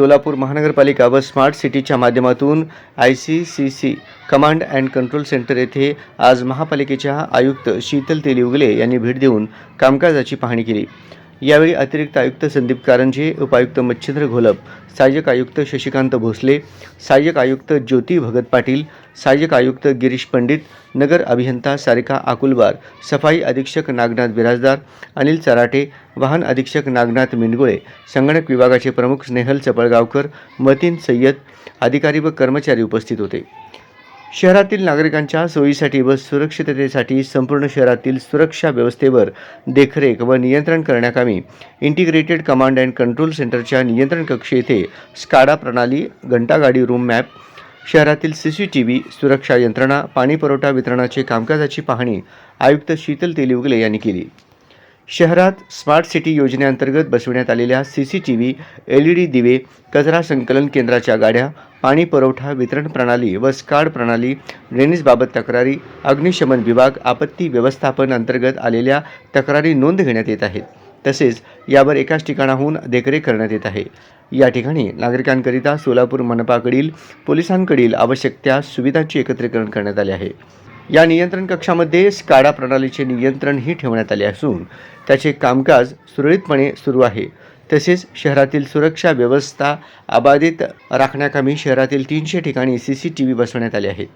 सोलापूर महानगरपालिका व स्मार्ट सिटीच्या माध्यमातून I C C C command and control centre येथे आज महापालिकेच्या आयुक्त शीतल तेलिवगले यांनी भेट देऊन कामकाजाची पाहणी केली. यावेळी अतिरिक्त आयुक्त संदीप कारंजे उपायुक्त मच्छिंद्र घोलप सहाय्यक आयुक्त शशिकांत भोसले सहाय्यक आयुक्त ज्योती भगत पाटील सहाय्यक आयुक्त गिरीश पंडित नगर अभियंता सारिका आकुलबार सफाई अधीक्षक नागनाथ बिराजदार अनिल चराटे वाहन अधीक्षक नागनाथ मिनगुळे संगणक विभागाचे प्रमुख स्नेहल चपळगावकर मतीन सय्यद अधिकारी व कर्मचारी उपस्थित होते. शहरातील नागरिकांच्या सोयीसाठी व सुरक्षिततेसाठी संपूर्ण शहरातील सुरक्षा व्यवस्थेवर देखरेख व नियंत्रण करण्याकामी इंटिग्रेटेड कमांड अँड कंट्रोल सेंटरच्या नियंत्रण कक्ष येथे स्काडा प्रणाली घंटागाडी रूम मॅप शहरातील सी सी टी व्ही सुरक्षा यंत्रणा पाणीपुरवठा वितरणाचे कामकाजाची पाहणी आयुक्त शीतल तेलिवगले यांनी केली. शहरात स्मार्ट सिटी योजनेअंतर्गत बसविण्यात आलेल्या C C T V L E D दिवे कचरा संकलन केंद्राच्या गाड्या पाणी पुरवठा वितरण प्रणाली व स्काड प्रणाली ड्रेनेजबाबत तक्रारी अग्निशमन विभाग आपत्ती व्यवस्थापन अंतर्गत आलेल्या तक्रारी नोंद घेण्यात येत आहेत. तसेच यावर एकाच ठिकाणाहून देखरेख करण्यात येत आहे. या ठिकाणी नागरिकांकरिता सोलापूर मनपाकडील पोलिसांकडील आवश्यक त्या सुविधांचे एकत्रीकरण करण्यात आले आहे. या नियंत्रण कक्षामध्ये स्काडा प्रणालीचे नियंत्रणही ठेवण्यात आले असून त्याचे कामकाज सुरळीतपणे सुरू आहे. तसेच शहरातील सुरक्षा व्यवस्था अबाधित राखण्याकामी शहरातील तीनशे ठिकाणी सी सी टी व्ही बसवण्यात आले आहेत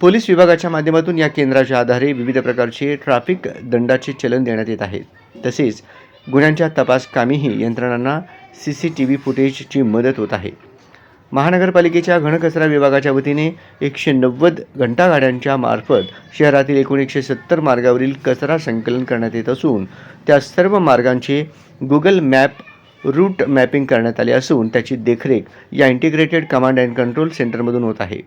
पोलीस विभागाच्या माध्यमातून या केंद्राच्या आधारे विविध प्रकारचे ट्रॅफिक दंडाचे चलन देण्यात येत आहे. तसेच गुन्ह्यांच्या तपास कामीही यंत्रणांना सी सी टी व्ही फुटेजची मदत होत आहे. महानगरपालिकेच्या घनकचरा विभागाच्या वतीने एकशे नव्वद घंटागाड्यांच्या मार्फत शहरातील एकूण एकशे सत्तर मार्गावरील कचरा संकलन करण्यात येत असून त्या सर्व मार्गांचे गुगल मॅप रूट मॅपिंग करण्यात आले असून त्याची देखरेख या इंटिग्रेटेड कमांड अँड कंट्रोल सेंटरमधून होत आहे.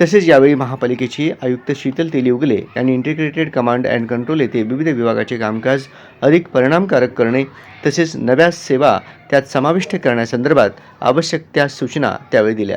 तसेच यावेळी महापालिकेचे आयुक्त शीतल तेलिवगले यांनी इंटिग्रेटेड कमांड अँड कंट्रोल येथे विविध विभागाचे कामकाज अधिक परिणामकारक करणे तसेच नव्या सेवा त्यात समाविष्ट करण्यासंदर्भात आवश्यक त्या सूचना त्यावेळी दिल्या.